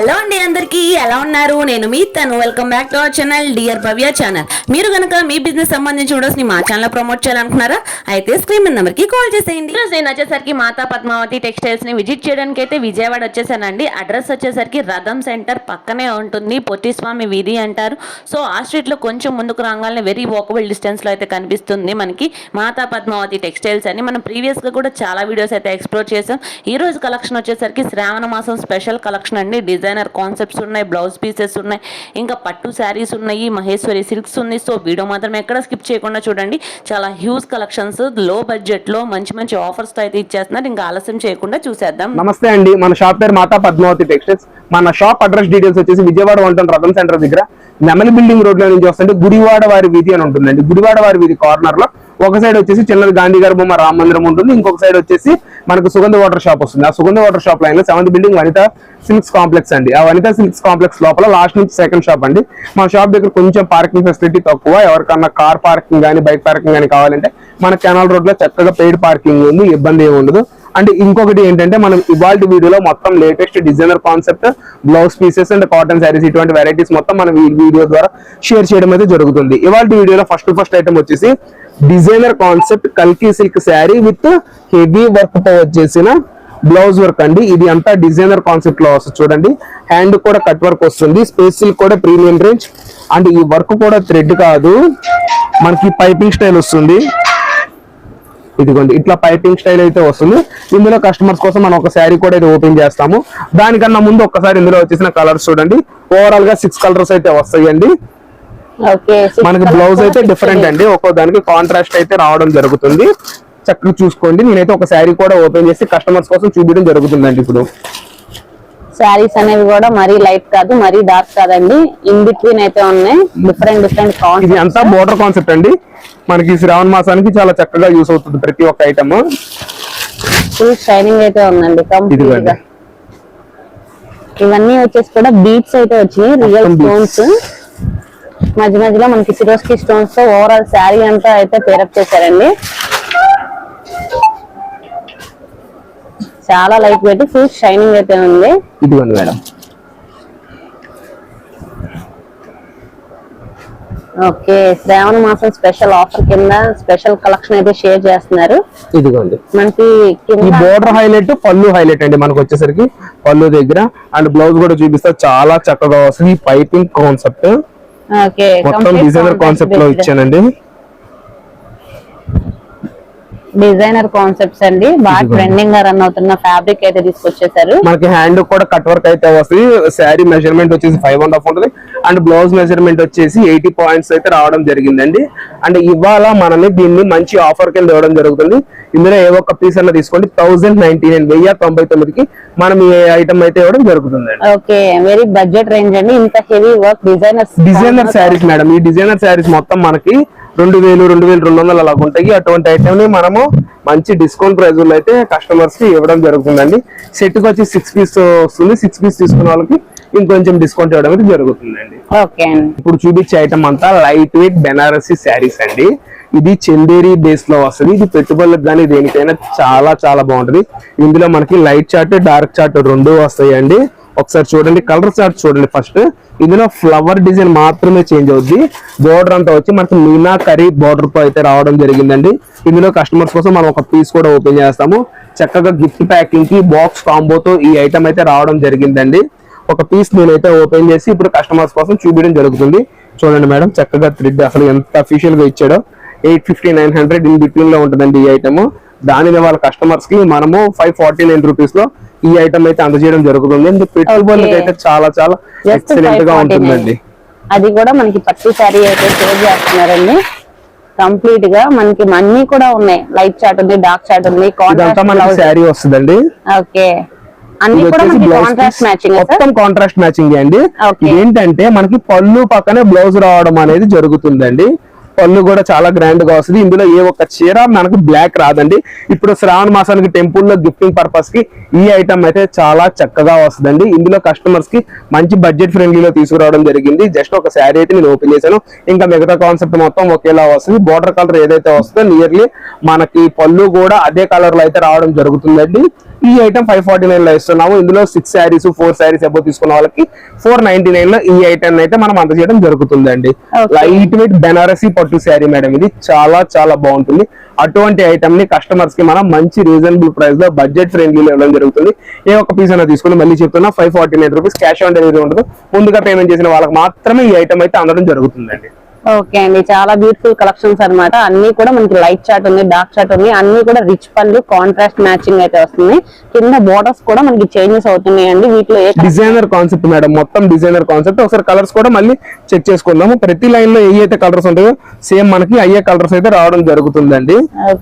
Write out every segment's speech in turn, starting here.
Hello అండి అందరికీ ఎలా ఉన్నారు? నేను మీ తను. Welcome back to our channel dear Bhavya channel మీరు కనుక మీ బిజినెస్ సంబంధించి వీడియోస్ని మా ఛానల్ ప్రమోట్ చేయాలనుకున్నారా అయితే స్క్రీన్ నెంబర్కి కాల్ చేసేయండి. ఈరోజు నేను వచ్చేసరికి మాతా పద్మావతి టెక్స్టైల్స్ని విజిట్ చేయడానికి అయితే విజయవాడ వచ్చేసానండి. అడ్రస్ వచ్చేసరికి రథం సెంటర్ పక్కనే ఉంటుంది పొట్టిస్వామి వీధి అంటారు. సో ఆ స్ట్రీట్లో కొంచెం ముందుకు రాగానే వెరీ వాకబుల్ డిస్టెన్స్లో అయితే కనిపిస్తుంది మనకి మాతా పద్మావతి టెక్స్టైల్స్ అని. మనం ప్రీవియస్గా కూడా చాలా వీడియోస్ అయితే ఎక్స్ప్లోర్ చేసాం. ఈ రోజు కలెక్షన్ వచ్చేసరికి శ్రావణ మాసం స్పెషల్ కలెక్షన్ అండి. డిజైన్ డిజైనర్ కాన్సెప్ట్స్ ఉన్నాయి బ్లౌజ్ పీసెస్ ఉన్నాయి ఇంకా పట్టు శారీస్ ఉన్నాయి మహేశ్వరి సిల్క్స్ ఉంది. సో వీడియో మాత్రం ఎక్కడ స్కిప్ చేయకుండా చూడండి. చాలా హ్యూజ్ కలెక్షన్స్లో బడ్జెట్లో మంచి మంచి ఆఫర్స్తో అయితే ఇచ్చేస్తున్నారు. ఇంకా ఆలస్యం చేయకుండా చూసేద్దాం. నమస్తే అండి. మన షాప్ పేరు మాతా పద్మావతి టెక్స్టైల్స్ మన షాప్ అడ్రస్ డీటెయిల్స్ వచ్చేసి విజయవాడ వంటన్ రథం సెంటర్ దగ్గర. నెమలి బిల్డింగ్ రోడ్లో నుంచి వస్తుంటే గుడివాడ వారి వీధి అని ఉంటుందండి. గుడివాడ వారి వీధి కార్నర్లో ఒక సైడ్ వచ్చేసి చిన్నది గాంధీ గారి బొమ్మ రామ మందిరం ఉంటుంది. ఇంకొక సైడ్ వచ్చేసి మనకు సుగంధ వాటర్ షాప్ వస్తుంది. ఆ సుగంధ వాటర్ షాప్ లైన్లో seventh building Vanitha silks complex అండి. ఆ వనిత సిల్క్స్ కాంప్లెక్స్ లోపల లాస్ట్ నుంచి సెకండ్ షాప్ అండి. మా షాప్ దగ్గర కొంచెం పార్కింగ్ ఫెసిలిటీ తక్కువ. ఎవరికన్నా కార్ పార్కింగ్ కానీ బైక్ పార్కింగ్ కానీ కావాలంటే మన కెనాల్ రోడ్లో చక్కగా పెయిడ్ పార్కింగ్ ఉంది. ఇబ్బంది ఏమి ఉండదు. అండ్ ఇంకొకటి ఏంటంటే మనం ఇవాళ వీడియోలో మొత్తం latest designer concept blouse pieces and cotton saris ఇటువంటి వెరైటీస్ మొత్తం మనం ఈ వీడియో ద్వారా షేర్ చేయడం అయితే జరుగుతుంది. ఇవాళ వీడియోలో ఫస్ట్ ఫస్ట్ ఐటమ్ వచ్చేసి డిజైనర్ కాన్సెప్ట్ కల్కి సిల్క్ శారీ విత్ హెవీ వర్క్తో వచ్చేసిన బ్లౌజ్ వర్క్ అండి. ఇది అంతా డిజైనర్ కాన్సెప్ట్లో వస్తుంది చూడండి. హ్యాండ్ కూడా కట్ వర్క్ వస్తుంది. స్పేస్ సిల్క్ కూడా ప్రీమియం రేంజ్ అండ్ ఈ వర్క్ కూడా థ్రెడ్ కాదు. మనకి పైపింగ్ స్టైల్ వస్తుంది. ఇదిగోండి ఇట్లా పైపింగ్ స్టైల్ అయితే వస్తుంది. ఇందులో కస్టమర్స్ కోసం మనం ఒక శారీ కూడా అయితే ఓపెన్ చేస్తాము. దానికన్నా ముందు ఒక్కసారి ఇందులో వచ్చేసిన కలర్స్ చూడండి. ఓవరాల్గా సిక్స్ కలర్స్ అయితే వస్తాయండి. ఓకే మనకి బ్లౌజ్ అయితే డిఫరెంట్ అండి. ఒక్కో దానికి కాంట్రాస్ట్ అయితే రావడం జరుగుతుంది. చక్కగా చూసుకోండి. నేనైతే ఒక శారీ కూడా ఓపెన్ చేసి కస్టమర్స్ కోసం చూపించడం జరుగుతుందండి ఇప్పుడు. శారీస్ అనేవి కూడా మరీ లైట్ కాదు మరీ డార్క్ కాదండి. ఇన్ బిట్వీన్ అయితే ఉన్నాయి. డిఫరెంట్ డిఫరెంట్ ఇది అంతా బోర్డర్ కాన్సెప్ట్ అండి. మనకి శ్రావణ మాసానికి చాలా చక్కగా యూస్ అవుతుంది ప్రతి ఒక్క ఐటమ్ ఫుల్ షైనింగ్ అయితే ఉందండి కంప్లీట్గా. ఇవన్నీ వచ్చేసి కూడా బీట్స్ అయితే వచ్చినాయి రియల్. స్టోన్స్ మధ్య మధ్యలో మనకి సిరోస్కి స్టోన్స్తో ఓవరాల్ శారీ అంతా అయితే పేరప్ చేశారండి. చాలా లైట్ పెట్టి ఫుల్ షైనింగ్ అయితే ఉంది. ఇదిగోండి మేడం. ఓకే శ్రావణ మాసం స్పెషల్ ఆఫర్ కింద స్పెషల్ కలెక్షన్ అయితే షేర్ చేస్తున్నారు. ఇదిగోండి. మనకి బోర్డర్ హైలైట్ పళ్ళు హైలైట్ అండి మనకు వచ్చేసరికి. పళ్ళు దగ్గర. అండ్ బ్లౌజ్ కూడా చూపిస్తే చాలా చక్కగా వస్తుంది. Piping concept. ఓకే మొత్తం డిజైనర్ కాన్సెప్ట్లో ఇచ్చానండి. డిజైనర్ కాన్సెప్ట్స్ అండి. బాగా ట్రెండింగ్గా రన్ అవుతున్న ఫ్యాబ్రిక్ అయితే తీసుకొచ్చేసారు. మనకి హ్యాండ్ కూడా కట్ వర్క్ అయితే వస్తుంది శారీ మెజర్మెంట్ వచ్చేసి ఫైవ్ అండ్ హాఫ్ ఉంటుంది. అండ్ బ్లౌజ్ మెజర్మెంట్ వచ్చేసి ఎయిటీ పాయింట్స్ అయితే రావడం జరిగిందండి. అండ్ ఇవాళ మనని దీన్ని మంచి ఆఫర్ కింద ఇవ్వడం జరుగుతుంది. ఇందులో ఏ ఒక్క పీస్ అన్న తీసుకోండి. థౌసండ్ నైన్టీ నైన్ వెయ్యి తొంభై తొమ్మిదికి మనం ఈ ఐటమ్ అయితే ఇవ్వడం జరుగుతుందండి. ఓకే వెరీ బడ్జెట్ రేంజ్ అండి. ఇంత heavy work designers designer saris madam ఈ డిజైనర్ శారీస్ మొత్తం మనకి రెండు వేలు రెండు వేలు రెండు వందలు అలాగ ఉంటాయి. అటువంటి ఐటమ్ని మనము మంచి డిస్కౌంట్ ప్రైస్లో అయితే కస్టమర్స్కి ఇవ్వడం జరుగుతుందండి. సెట్కి వచ్చి సిక్స్ పీస్ వస్తుంది. సిక్స్ పీస్ తీసుకున్న వాళ్ళకి ఇంకొంచెం డిస్కౌంట్ ఇవ్వడం అయితే జరుగుతుందండి. ఇప్పుడు చూపించే ఐటమ్ అంతా లైట్ వెయిట్ బెనారసీ శారీస్ అండి. ఇది చందేరి బేస్లో వస్తుంది. ఇది పెట్టుబడులకు కానీ దేనికైనా చాలా చాలా బాగుంటది. ఇందులో మనకి లైట్ చార్ట్ డార్క్ చార్ట్ రెండు వస్తాయండి. ఒకసారి చూడండి కలర్ చార్ట్ చూడండి ఫస్ట్ ఇందులో ఫ్లవర్ డిజైన్ మాత్రమే చేంజ్ అవుద్ది. బోర్డర్ అంతా వచ్చి మనకి మీనా కర్రీ బోర్డర్తో అయితే రావడం జరిగిందండి. ఇందులో కస్టమర్స్ కోసం మనం ఒక పీస్ కూడా ఓపెన్ చేస్తాము. చక్కగా గిఫ్ట్ ప్యాకింగ్కి బాక్స్ కాంబోతో ఈ ఐటమ్ అయితే రావడం జరిగిందండి. ఒక పీస్ నేనైతే ఓపెన్ చేసి ఇప్పుడు కస్టమర్స్ కోసం చూపించడం జరుగుతుంది. చూడండి మేడం చక్కగా థ్రెడ్ అసలు ఎంత అఫీషియల్గా ఇచ్చాడో. Eight fifty nine hundred in బిట్వీన్లో ఉంటుందండి ఈ ఐటమ్ దానిని వాళ్ళ కస్టమర్స్కి మనము ఫైవ్ ఫార్టీ నైన్ రూపీస్లో ఈ ఐటమ్ అయితే అందజేయడం జరుగుతుంది అండ్ పెట్టుబడులకు అయితే చాలా చాలా ఎక్సలెంట్గా ఉంటుందండి. అది కూడా మనకి పట్టు శారీ అయితే షేర్ చేస్తున్నారండి. కంప్లీట్గా మనకి అన్ని కూడా ఉన్నాయి. లైట్ చార్ట్ ఉంది డార్క్ చార్ట్ ఉంది కాంట్రాస్ట్ శారీ వస్తుందండి. ఓకే అన్ని కూడా కాంట్రాస్ట్ మ్యాచింగ్ మొత్తం కాంట్రాస్ట్ మ్యాచింగ్ అండి. ఏంటంటే మనకి పళ్ళు పక్కనే బ్లౌజ్ రావడం అనేది జరుగుతుందండి. పళ్ళు కూడా చాలా గ్రాండ్గా వస్తుంది. ఇందులో ఏ ఒక్క చీర మనకు బ్లాక్ రాదండి. ఇప్పుడు శ్రావణ మాసానికి టెంపుల్లో గిఫ్టింగ్ పర్పస్కి ఈ ఐటమ్ అయితే చాలా చక్కగా వస్తుందండి. ఇందులో కస్టమర్స్కి మంచి బడ్జెట్ ఫ్రెండ్లీలో తీసుకురావడం జరిగింది. జస్ట్ ఒక శారీ అయితే నేను ఓపెన్ చేశాను. ఇంకా మిగతా కాన్సెప్ట్ మొత్తం ఒకేలా వస్తుంది. బోర్డర్ కలర్ ఏదైతే వస్తుందో నియర్లీ మనకి పళ్ళు కూడా అదే కలర్లో అయితే రావడం జరుగుతుందండి. ఈ ఐటమ్ ఫైవ్ ఫార్టీ నైన్లో ఇస్తున్నాము. ఇందులో six saris four saris above తీసుకున్న వాళ్ళకి ఫోర్ నైన్టీ నైన్లో ఈ ఐటమ్ అయితే మనం అందజేయడం జరుగుతుందండి. లైట్ వెయిట్ బెనారసీ పట్టు శారీ మేడం ఇది చాలా చాలా బాగుంటుంది. అటువంటి ఐటమ్ని కస్టమర్స్కి మనం మంచి రీజనబుల్ ప్రైస్లో బడ్జెట్ ఫ్రెండ్లీ ఇవ్వడం జరుగుతుంది. ఏ ఒక్క పీస్ అయినా తీసుకుని మళ్ళీ చెప్తున్నా five forty nine rupees cash on delivery ఉండదు. ముందుగా పేమెంట్ చేసిన వాళ్ళకి మాత్రమే ఈ ఐటమ్ అయితే అందడం జరుగుతుందండి. ఓకే అండి. చాలా బ్యూటిఫుల్ కలెక్షన్స్ అన్నమాట. అన్ని కూడా మనకి లైట్ చార్ట్ ఉంది డార్క్ చార్ట్ ఉంది. అన్ని కూడా రిచ్ పళ్ళు కాంట్రాస్ట్ మ్యాచింగ్ అయితే వస్తుంది. కింద బోర్డర్స్ కూడా మనకి చేంజెస్ అవుతున్నాయి అండి వీటిలో ఏ డిజైనర్ కాన్సెప్ట్ మేడం మొత్తం డిజైనర్ కాన్సెప్ట్ ఒకసారి కలర్స్ కూడా మళ్ళీ చెక్ చేసుకుందాము. ప్రతి లైన్లో ఏ అయితే కలర్స్ ఉంటాయో సేమ్ మనకి అయ్యే కలర్స్ అయితే రావడం జరుగుతుందండి.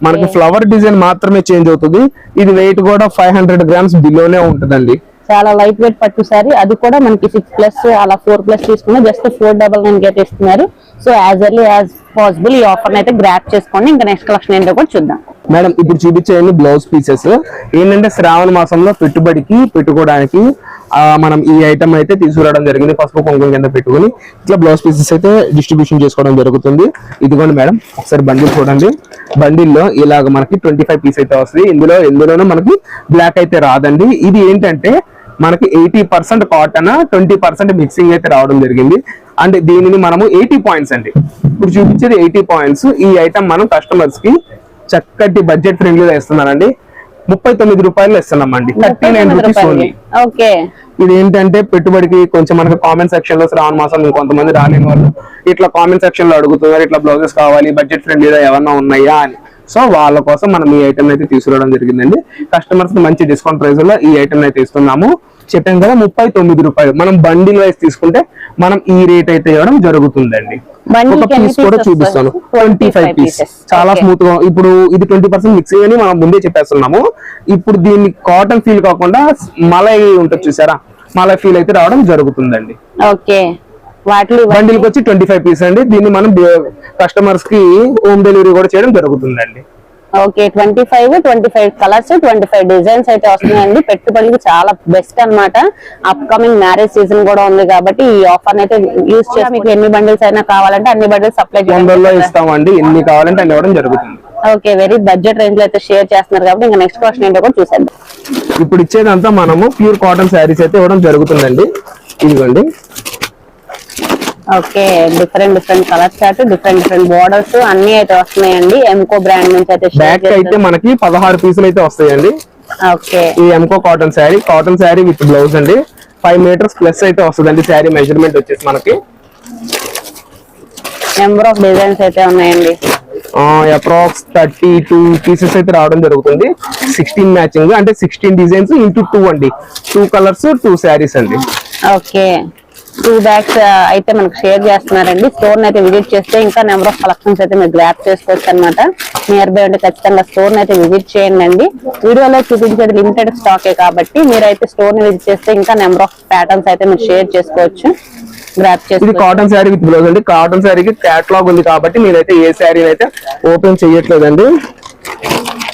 మనకి ఫ్లవర్ డిజైన్ మాత్రమే చేంజ్ అవుతుంది. ఇది వెయిట్ కూడా ఫైవ్ హండ్రెడ్ గ్రామ్స్ బిలోనే ఉంటుందండి. చాలా లైట్ వెయిట్ పట్టు సారీ అది కూడా మనకి సిక్స్ ప్లస్ అలా ఫోర్ ప్లస్ తీసుకున్నా జస్ట్ ఫోర్ డబల్ నైన్ అయితే ఇస్తున్నారు so as early as possible ఈ ఆఫర్ అయితే గ్రాప్ చేసుకోండి. ఇంకా నెక్స్ట్ కలెక్షన్ ఏంటో కూడా చూద్దాం. మేడం ఇప్పుడు చూపించేయండి బ్లౌజ్ పీసెస్ ఏంటంటే శ్రావణ మాసంలో పెట్టుబడికి పెట్టుకోవడానికి మనం ఈ ఐటమ్ అయితే తీసుకురావడం జరిగింది. పసుపు కుంకుమ కింద పెట్టుకుని ఇట్లా బ్లౌజ్ పీసెస్ అయితే డిస్ట్రిబ్యూషన్ చేసుకోవడం జరుగుతుంది. ఇదిగోండి మేడం ఒకసారి బండిల్ చూడండి. బండిల్లో ఇలాగ మనకి ట్వంటీ ఫైవ్ పీస్ అయితే వస్తుంది ఇందులో ఎందులోనూ మనకి బ్లాక్ అయితే రాదండి. ఇది ఏంటంటే మనకి eighty percent cotton twenty percent mixing అయితే రావడం జరిగింది. అండ్ దీనిని మనము ఎయిటీ పాయింట్స్ అండి. ఇప్పుడు చూపించేది ఎయిటీ పాయింట్స్ ఈ ఐటమ్ మనం కస్టమర్స్కి చక్కటి బడ్జెట్ ఫ్రెండ్లీగా ఇస్తున్నానండి ముప్పై తొమ్మిది రూపాయలు ఇస్తున్నాం అండి థర్టీ నైన్ రూపీస్ ఓన్లీ ఇది ఏంటంటే పెట్టుబడికి కొంచెం మనకి కామెంట్ సెక్షన్లో శ్రావణ మాసం ఇంకొంతమంది రాలేని వాళ్ళు ఇట్లా కామెంట్ సెక్షన్లో అడుగుతున్నారు ఇట్లా బ్లౌజెస్ కావాలి బడ్జెట్ ఫ్రెండ్లీగా ఏమన్నా ఉన్నాయా అని. సో వాళ్ళ కోసం మనం ఈ ఐటమ్ అయితే తీసుకురావడం జరిగిందండి. కస్టమర్స్ మంచి డిస్కౌంట్ ప్రైస్లో ఈ ఐటమ్ అయితే ఇస్తున్నాము. చెప్పాం కదా ముప్పై తొమ్మిది రూపాయలు. మనం బండిల్ వైస్ తీసుకుంటే మనం ఈ రేట్ అయితే ఇవ్వడం జరుగుతుందండి. ఒక పీస్ కూడా చూపిస్తాను? Twenty five 25 piece. చాలా. స్మూత్గా ఇప్పుడు ఇది ట్వంటీ పర్సెంట్ మిక్సింగ్ అని మనం ముందే చెప్పేస్తున్నాము. ఇప్పుడు దీన్ని కాటన్ ఫీల్ కాకుండా మలై ఉంటుంది చూసారా? మలై ఫీల్ అయితే రావడం జరుగుతుందండి. ఓకే బండిల్కి వచ్చి ట్వంటీ ఫైవ్ పీస్ అండి. దీన్ని మనం కస్టమర్స్కి హోమ్ డెలివరీ కూడా చేయడం జరుగుతుందండి. Okay twenty five twenty five colours twenty five designs అయితే వస్తున్నాయండి. పెట్టుబడికి చాలా బెస్ట్ అన్నమాట. అప్కమింగ్ మ్యారేజ్ సీజన్ కూడా ఉంది కాబట్టి ఈ ఆఫర్ అయితే యూస్ చేసి మీకు? ఎన్ని బండిల్స్ అయినా కావాలంటే అన్ని బండిల్స్ సప్లై చేయాలి. ఇస్తామండి. ఎన్ని కావాలంటే అన్ని ఇవ్వడం జరుగుతుంది. ఓకే వెరీ బడ్జెట్ రేంజ్లో అయితే షేర్ చేస్తున్నారు కాబట్టి ఇంకా నెక్స్ట్ క్వశ్చన్ ఏంటో కూడా చూసేద్దాం. ఇప్పుడు ఇచ్చేదంతా మనము ప్యూర్ కాటన్ శారీస్ అయితే ఇవ్వడం జరుగుతుందండి. ఇదిగోండి. Okay different different colour chart different different borders అన్ని అయితే వస్తున్నాయండి. ఎంకో బ్రాండ్ నుంచి అయితే బ్యాక్ అయితే మనకి పదహారు పీసులు అయితే వస్తాయండి. ఓకే. ఈ ఎంకో cotton sari cotton sari with blouse అండి. ఫైవ్ మీటర్స్ ప్లస్ అయితే వస్తుందండి శారీ మెజర్మెంట్ వచ్చేసి మనకి. నెంబర్ ఆఫ్ డిజైన్స్ అయితే ఉన్నాయండి. అప్రాక్స్ థర్టీ టూ పీసెస్ అయితే రావడం జరుగుతుంది. సిక్స్టీన్ మ్యాచింగ్ అంటే సిక్స్టీన్ డిజైన్స్ ఇంటూ టూ అండి. టూ కలర్స్ టూ శారీస్ అండి. ఓకే. టూ బ్యాగ్స్ uh, అయితే మనకు షేర్ చేస్తున్నారండి. స్టోర్ అయితే విజిట్ చేస్తే ఇంకా నెంబర్ ఆఫ్ కలెక్షన్స్ అయితే మీరు గ్రాప్ చేసుకోవచ్చు అనమాట నియర్ బై ఉంటే ఖచ్చితంగా స్టోర్ అయితే విజిట్ చేయండి అండి వీడియోలో చూపించేది లిమిటెడ్ స్టాకే కాబట్టి మీరైతే స్టోర్ని విజిట్ చేస్తే ఇంకా నెంబర్ ఆఫ్ ప్యాటర్న్స్ అయితే మీరు షేర్ చేసుకోవచ్చు. గ్రాప్ చేసి కాటన్ శారీ విత్ బ్లౌజ్ అండి. కాటన్ శారీకి క్యాట్లాగ్ ఉంది కాబట్టి మీరైతే ఏ శారీ అయితే ఓపెన్ చేయట్లేదండి.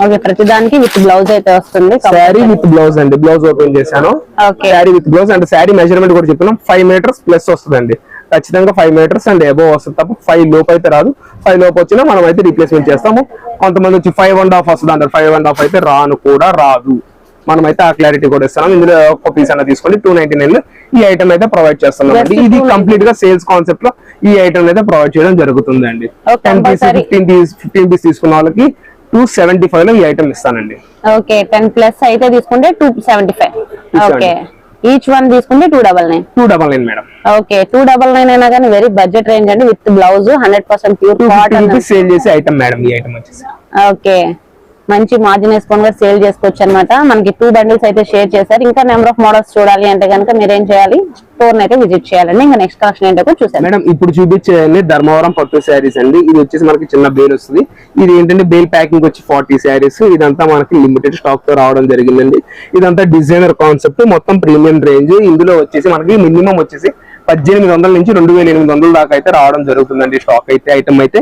ఓకే ప్రతిదానికి విత్ బ్లౌజ్ అయితే వస్తుంది. శారీ విత్ బ్లౌజ్ అండి. బ్లౌజ్ ఓపెన్ చేశాను. Okay sari with blouse and sari measurement కూడా చెప్తున్నాం. ఫైవ్ మీటర్స్ ప్లస్ వస్తుందండి. ఖచ్చితంగా ఫైవ్ మీటర్స్ అండ్ అబోవ్ వస్తుంది తప్ప ఫైవ్ లోపు అయితే రాదు. ఫైవ్ లోపు వచ్చినా మనం అయితే రీప్లేస్మెంట్ చేస్తాము. కొంతమంది వచ్చి ఫైవ్ అండ్ హాఫ్ వస్తుంది అంటారు. ఫైవ్ అండ్ హాఫ్ అయితే రాను కూడా రాదు. మనం అయితే ఆ క్లారిటీ కూడా ఇస్తున్నాం. ఇందులో ఒక్క పీస్ అన్న తీసుకోండి టూ నైన్టీ నైన్లో ఈ ఐటమ్ అయితే ప్రొవైడ్ చేస్తున్నాం అండి. ఇది 299. కంప్లీట్గా సేల్స్ కాన్సెప్ట్లో ఈ ఐటమ్ అయితే ప్రొవైడ్ చేయడం జరుగుతుందండి. Okay, ten piece. Fifteen piece fifteen piece తీసుకున్న వాళ్ళకి టూ సెవెంటీ ఫైవ్లో ఈ ఐటమ్ ఇస్తానండి. ఓకే టెన్ ప్లస్ అయితే తీసుకుంటే two seventy five. Okay each one తీసుకుంటే two double nine. Two double nine madam. Okay two double nine అయినా కానీ వెరీ బడ్జెట్ రేంజ్ అండి with blouse hundred percent pure sale చేసే ఐటమ్ మేడం ఈ item వచ్చేసి. Okay మంచి మార్జిన్ వేసుకొని కూడా సేల్ చేసుకోవచ్చు అనమాట మనకి టూ బండిల్స్ అయితే షేర్ చేశారు. ఇంకా నెంబర్ ఆఫ్ మోడల్స్ చూడాలి అంటే కనుక మీరేం చేయాలి? స్టోర్ అయితే విజిట్ చేయాలండి. ఇంకా నెక్స్ట్ కలెక్షన్ ఏంటో చూసాను మేడం ఇప్పుడు చూపించేయండి ధర్మవరం పట్టు శారీస్ అండి. ఇది వచ్చేసి మనకి చిన్న బేల్ వస్తుంది. ఇది ఏంటంటే బేల్ ప్యాకింగ్ వచ్చి ఫార్టీ శారీస్. ఇదంతా మనకి లిమిటెడ్ స్టాక్తో రావడం జరిగిందండి. ఇదంతా డిజైనర్ కాన్సెప్ట్ మొత్తం ప్రీమియం రేంజ్ ఇందులో వచ్చేసి మనకి మినిమం వచ్చేసి పద్దెనిమిది వందల నుంచి రెండు వేల ఎనిమిది వందల దాకా అయితే రావడం జరుగుతుందండి స్టాక్ అయితే ఐటమ్ అయితే.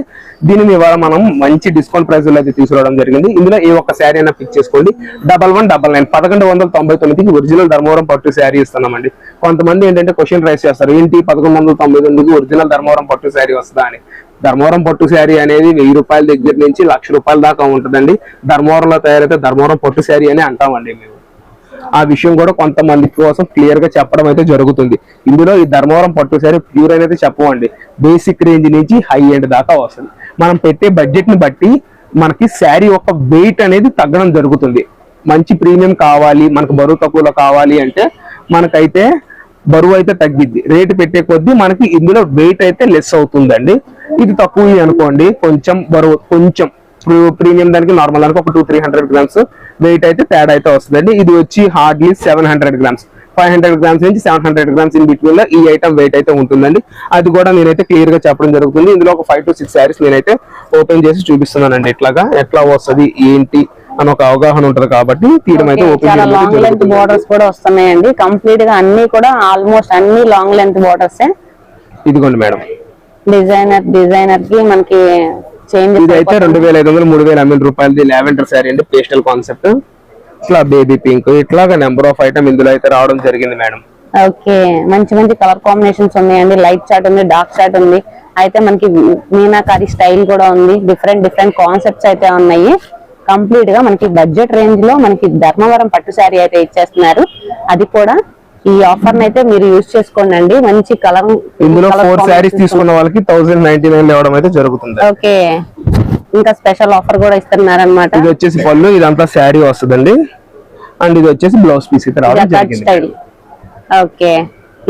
దీనిని ఇవాళ మనం మంచి డిస్కౌంట్ ప్రైస్లో అయితే తీసుకురావడం జరిగింది. ఇందులో ఏ ఒక్క శారీ అయినా పిక్ చేసుకోండి. డబల్ వన్ డబల్ నైన్ పదకొండు వందల తొంభై తొమ్మిదికి ఒరిజినల్ ధర్మవరం పట్టు శారీ ఇస్తున్నామండి. కొంతమంది ఏంటంటే క్వశ్చన్ రైస్ చేస్తారు. ఏంటి పదకొండు వందల తొంభై తొమ్మిదికి ఒరిజినల్ ధర్మవరం పట్టు శారీ వస్తుందా అని. ధర్మవరం పట్టు శారీ అనేది వెయ్యి రూపాయల దగ్గర నుంచి లక్ష రూపాయల దాకా ఉంటుందండి. ధర్మవరంలో తయారైతే ధర్మవరం పట్టు శారీ అని అంటామండి మేము. ఆ విషయం కూడా కొంతమంది కోసం క్లియర్గా చెప్పడం అయితే జరుగుతుంది. ఇందులో ఈ ధర్మవరం పట్టు సారీ ప్యూర్ అనేది చెప్పమండి. బేసిక్ రేంజ్ నుంచి హై ఎండ్ దాకా వస్తుంది. మనం పెట్టే బడ్జెట్ని బట్టి మనకి శారీ యొక్క వెయిట్ అనేది తగ్గడం జరుగుతుంది. మంచి ప్రీమియం కావాలి మనకు బరువు తక్కువలో కావాలి అంటే మనకైతే బరువు అయితే తగ్గిద్ది. రేటు పెట్టే కొద్దీ మనకి ఇందులో వెయిట్ అయితే లెస్ అవుతుందండి. ఇది తక్కువ అనుకోండి కొంచెం బరువు కొంచెం ప్రీమియం దానికి నార్మల్ దానికి ఒక two three hundred grams weight అయితే తేడా అయితే వస్తుందండి. ఇది వచ్చి hardly seven hundred grams five hundred grams నుంచి సెవెన్ హండ్రెడ్ గ్రామ్స్ ఇన్ బిట్వీన్లో ఈ ఐటమ్ వెయిట్ అయితే ఉంటుందండి. అది కూడా నేనైతే క్లియర్గా చెప్పడం జరుగుతుంది. ఇందులో ఒక ఫైవ్ టు సిక్స్ శారీస్ నేనైతే ఓపెన్ చేసి చూపిస్తున్నానండి. ఇట్లాగా ఎట్లా వస్తది ఏంటి అని ఒక అవగాహన ఉంటది కాబట్టి తీయడం అయితే ఓపెన్ లాంగ్ లెంత్. బోర్డర్స్ కూడా వస్తున్నాయండి. కంప్లీట్గా అన్ని కూడా ఆల్మోస్ట్ అన్ని లాంగ్ లెంత్ బోర్డర్స్ ఇదిగోండి మేడం. డిజైనర్ డిజైనర్కి మనకి చేంజ్ ఇది అయితే రెండు వేల ఐదు వందలు మూడు వేల ఎనిమిది రూపాయలది లావెండర్ శారీ అండి పేస్టల్ కాన్సెప్ట్. ఇట్లా బేబీ పింక్ ఇట్లాగా నెంబర్ ఆఫ్ ఐటమ్ ఇందులో అయితే రావడం జరిగింది మేడం. ఓకే మంచి మంచి కలర్ కాంబినేషన్స్ ఉన్నాయండి లైట్ చాట్ ఉంది డార్క్ చాట్ ఉంది. అయితే మనకి మీనాకారి స్టైల్ కూడా ఉంది డిఫరెంట్ డిఫరెంట్ కాన్సెప్ట్స్ అయితే ఉన్నాయి. కంప్లీట్గా మనకి బడ్జెట్ రేంజ్లో మనకి ధర్మవరం పట్టు శారీ అయితే ఇచ్చేస్తున్నారు. అది కూడా ఈ ఆఫర్ అయితే మీరు యూజ్ చేసుకోండి అండి మంచి కలర్ ఇందులో ఫోర్ శారీస్ తీసుకున్న వాళ్ళకి థౌసండ్ నైన్టీ నైన్ ఇవ్వడం అయితే జరుగుతుంది. ఓకే. ఇంకా స్పెషల్ ఆఫర్ కూడా ఇస్తున్నారు అనమాట ఇది వచ్చేసి పళ్ళు ఇదంతా శారీ వస్తుందండి. అండ్ ఇది వచ్చేసి బ్లౌజ్ పీస్ అయితే రావడం జరిగింది. స్టైల్. ఓకే.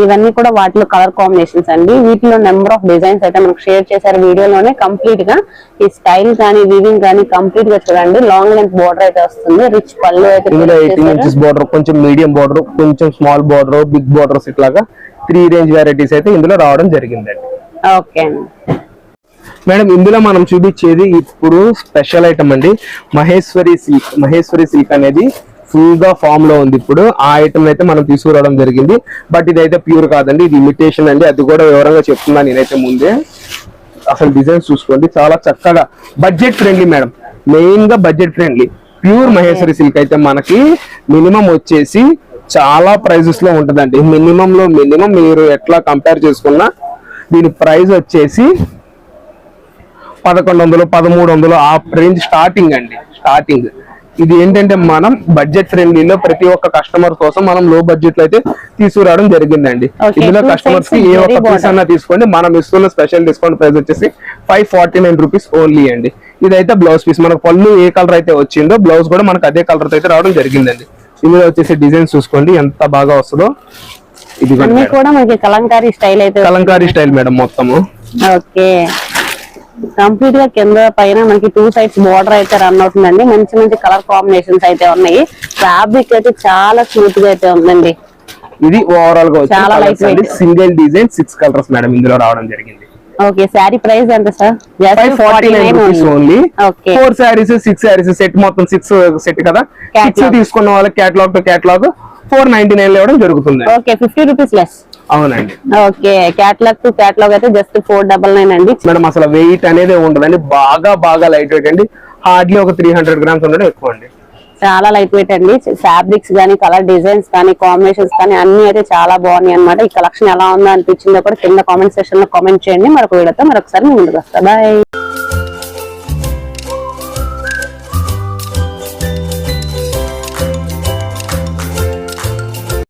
ఇవన్నీ కూడా వాటిలో కలర్ కాంబినేషన్స్ అండి. వీటిలో నెంబర్ ఆఫ్ డిజైన్స్ అయితే మనకు షేర్ చేశారు వీడియోలోనే కంప్లీట్గా. ఈ స్టైల్ కానీ వీవింగ్ కానీ కంప్లీట్గా చూడండి. లాంగ్ లెంత్ బోర్డర్ అయితే వస్తుంది. రిచ్ పళ్ళు అయితే బోర్డర్ కొంచెం మీడియం బోర్డర్ కొంచెం స్మాల్ బోర్డర్ బిగ్ బోర్డర్స్ ఇట్లాగా త్రీ రేంజ్ వెరైటీస్ అయితే ఇందులో రావడం జరిగిందండి. ఓకే అండి. మేడం ఇందులో మనం చూపించేది ఇప్పుడు స్పెషల్ ఐటమ్ అండి. మహేశ్వరి సిల్క్ మహేశ్వరి సిల్క్ అనేది ఫుల్గా ఫామ్లో ఉంది ఇప్పుడు. ఆ ఐటమ్ అయితే మనం తీసుకురావడం జరిగింది. బట్ ఇదైతే ప్యూర్ కాదండి. ఇది ఇమిటేషన్ అండి. అది కూడా వివరంగా చెప్తున్నాను నేనైతే ముందే. అసలు డిజైన్స్ చూసుకోండి. చాలా చక్కగా బడ్జెట్ ఫ్రెండ్లీ మేడం మెయిన్గా budget friendly pure Maheshwari silk అయితే మనకి మినిమం వచ్చేసి చాలా ప్రైజెస్లో ఉంటుందండి. మినిమం లో మినిమం మీరు ఎట్లా కంపేర్ చేసుకున్నా దీని ప్రైస్ వచ్చేసి పదకొండు వందలు పదమూడు వందలు ఆ రేంజ్ స్టార్టింగ్ అండి. స్టార్టింగ్ ఇది ఏంటంటే మనం బడ్జెట్ ఫ్రెండ్లీలో ప్రతి ఒక్క కస్టమర్ కోసం మనం లో బడ్జెట్లో అయితే తీసుకురావడం జరిగిందండి. ఇందులో కస్టమర్స్కి ఏ ఒక్క పీస్. అన్నా తీసుకోండి. మనం ఇస్తున్న స్పెషల్ డిస్కౌంట్ ప్రైస్ వచ్చేసి five forty nine rupees only అండి. ఇదైతే బ్లౌజ్ పీస్ మనకు పళ్ళు ఏ కలర్ అయితే వచ్చిందో బ్లౌజ్ కూడా మనకు అదే కలర్ అయితే రావడం జరిగిందండి. ఇందులో వచ్చేసి డిజైన్స్ చూసుకోండి. ఎంత బాగా వస్తుందో ఇది కూడా మనకి కలంకారీ స్టైల్ అయితే కలంకారీ స్టైల్ మేడం మొత్తము. ఓకే కంప్లీట్గా కింద పైన మనకి టూ సైడ్స్ బోర్డర్ అయితే రన్ అవుతుందండి. మంచి మంచి కలర్ కాంబినేషన్స్ అయితే ఉన్నాయి. ఫ్యాబ్రిక్ అయితే చాలా స్మూత్గా అయితే ఉందండి. ఇది ఓవరాల్గా చాలా light weight. Single design six colours madam ఇందులో రావడం జరిగింది. ఓకే శారీ ప్రైస్ ఎంత sir? Forty nine rupees only okay. Four saris six saris set మొత్తం సిక్స్ సెట్ కదా? సిక్స్. తీసుకున్న వాళ్ళకి catalogue to catalogue four ninety nine ఇవ్వడం జరుగుతుంది. ఓకే ఫిఫ్టీ రూపీస్ లెస్ అవునండి. ఓకే క్యాట్లాగ్ టు క్యాట్లాగ్ అయితే జస్ట్ ఫోర్ డబల్ నైన్ అండి. Madam అసలు వెయిట్ అనేది ఉండదండి. బాగా బాగా లైట్ వెయిట్ అండి. హార్డ్లీ ఒక త్రీ హండ్రెడ్ గ్రామ్స్ ఉండడం ఎక్కువ అండి. చాలా లైట్ వెయిట్ అండి. ఫ్యాబ్రిక్స్ కానీ కలర్ డిజైన్స్ కానీ కాంబినేషన్స్ కానీ అన్ని అయితే చాలా బాగున్నాయి అన్నమాట. ఈ కలెక్షన్ ఎలా ఉందో అనిపించిందో కూడా కింద కామెంట్ సెక్షన్లో కామెంట్ చేయండి. మరొక వీడియోతో మరొకసారి ముందుకు వస్తా. బాయ్